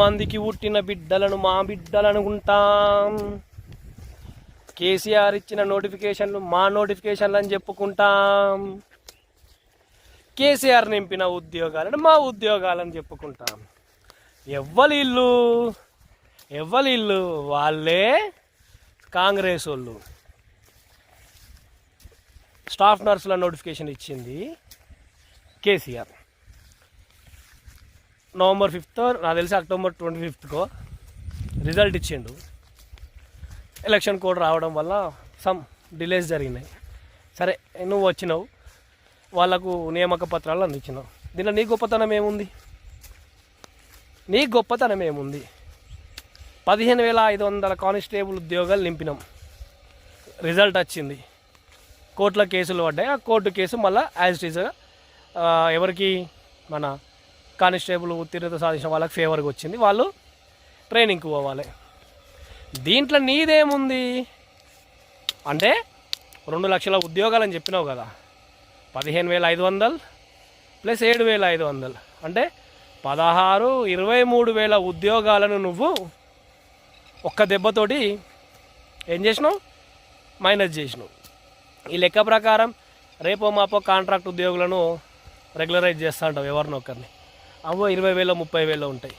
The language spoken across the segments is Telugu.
మందికి పుట్టిన బిడ్డలను మా బిడ్డలు అనుకుంటాం కేసీఆర్ ఇచ్చిన నోటిఫికేషన్లు మా నోటిఫికేషన్లు అని చెప్పుకుంటాం. కేసీఆర్ నింపిన ఉద్యోగాలను మా ఉద్యోగాలని చెప్పుకుంటాం. ఎవ్వలిల్లు ఇల్లు ఇల్లు వాళ్ళే కాంగ్రెస్ వాళ్ళు స్టాఫ్ నర్సుల నోటిఫికేషన్ ఇచ్చింది కేసీఆర్. నవంబర్ ఫిఫ్త్ నాకు తెలిసి అక్టోబర్ ట్వంటీ ఫిఫ్త్కో రిజల్ట్ ఇచ్చిండు. ఎలక్షన్ కోడ్ రావడం వల్ల సమ్ డిలేస్ జరిగినాయి. సరే నువ్వు వచ్చినావు. వాళ్ళకు నియామక పత్రాలు అందించినావు. దీనిలో నీ గొప్పతనం ఏముంది? నీ గొప్పతనం ఏముంది? పదిహేను వేల ఐదు వందల కానిస్టేబుల్ ఉద్యోగాలు నింపినాం. రిజల్ట్ వచ్చింది. కోర్టులో కేసులు పడ్డాయి. ఆ కోర్టు కేసు మళ్ళీ యాజ్ ఇట్ ఈజ్ ఎవరికి? మన కానిస్టేబుల్ ఉత్తీర్ణత సాధించిన వాళ్ళకి ఫేవర్గా వచ్చింది. వాళ్ళు ట్రైనింగ్కి పోవాలి. దీంట్లో నీదేముంది? అంటే రెండు లక్షల ఉద్యోగాలని చెప్పినావు కదా. పదిహేను వేల ఐదు వందలు ప్లస్ ఏడు వేల ఐదు వందలు. అంటే పదహారు ఇరవై మూడు వేల ఉద్యోగాలను నువ్వు ఒక్క దెబ్బతోటి ఏం చేసినావు? మైనస్ చేసినావు. ఈ లెక్క ప్రకారం రేపో మాపో కాంట్రాక్ట్ ఉద్యోగులను రెగ్యులరైజ్ చేస్తూ ఉంటావు ఎవరినొకరిని అవో ఇరవై వేలు ముప్పై వేలు ఉంటాయి.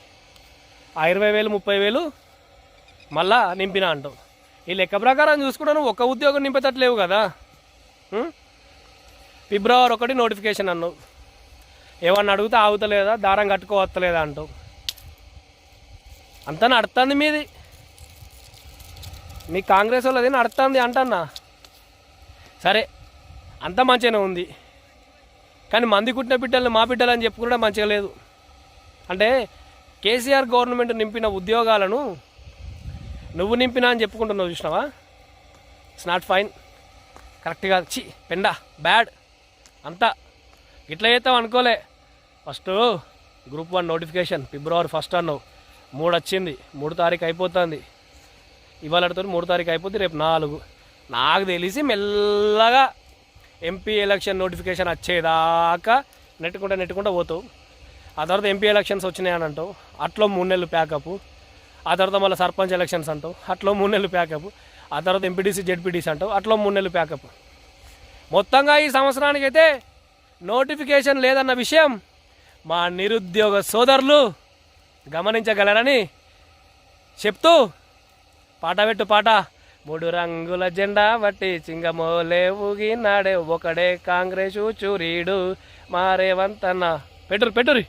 ఆ ఇరవై వేలు ముప్పై వేలు మళ్ళా నింపినా అంటావు ఈ లెక్క ప్రకారం చూసుకుంటాను ఒక ఒక్క ఉద్యోగం నింపేటట్లేవు కదా. ఫిబ్రవరి ఒకటి నోటిఫికేషన్ అన్నావు. ఏమన్నా అడిగితే ఆగుతలేదా దారం కట్టుకోవత్తలేదా అంటావు. అంతా నడుతుంది మీది. మీ కాంగ్రెస్ వాళ్ళది నడుతుంది అంటన్నా. సరే అంత మంచిగానే ఉంది. కానీ మంది కుట్టిన బిడ్డలు మా బిడ్డలు అని చెప్పుకుంటే మంచిగా లేదు. అంటే కేసీఆర్ గవర్నమెంట్ నింపిన ఉద్యోగాలను నువ్వు నింపినా అని చెప్పుకుంటున్నావు చూసినావా? ఇట్స్ నాట్ ఫైన్ కరెక్ట్గా చి పెండా బ్యాడ్ అంతా ఇట్లా చేస్తాం అనుకోలే. First group one notification February first అన్నావు. మూడు వచ్చింది మూడు తారీఖు అయిపోతుంది. ఇవాళతో మూడు తారీఖు అయిపోతుంది రేపు నాలుగు. నాకు తెలిసి మెల్లగా ఎంపీ ఎలక్షన్ నోటిఫికేషన్ వచ్చేదాకా నెట్టుకుంటా నెట్టుకుంటా పోతావు. ఆ తర్వాత ఎంపీ ఎలక్షన్స్ వచ్చినాయని అంటావు. అట్లో మూడు నెలలు ప్యాకప్ ఆ తర్వాత మళ్ళీ సర్పంచ్ ఎలక్షన్స్ అంటావు. అట్లో మూడు నెలలు ప్యాకప్ ఆ తర్వాత ఎంపీటీసీ జెడ్పీటీసీ అంటావు. అట్లో మూడు నెలలు ప్యాకప్ మొత్తంగా ఈ సంవత్సరానికైతే నోటిఫికేషన్ లేదన్న విషయం మా నిరుద్యోగ సోదరులు గమనించగలరని చెప్తూ పాట పెట్టు పాట. మూడు రంగుల జెండా బట్టి చింగమోలే ఊగినాడే. ఒకడే కాంగ్రెసు చూరీడు మా రేవంతన్న. పెట్టురు పెట్టురి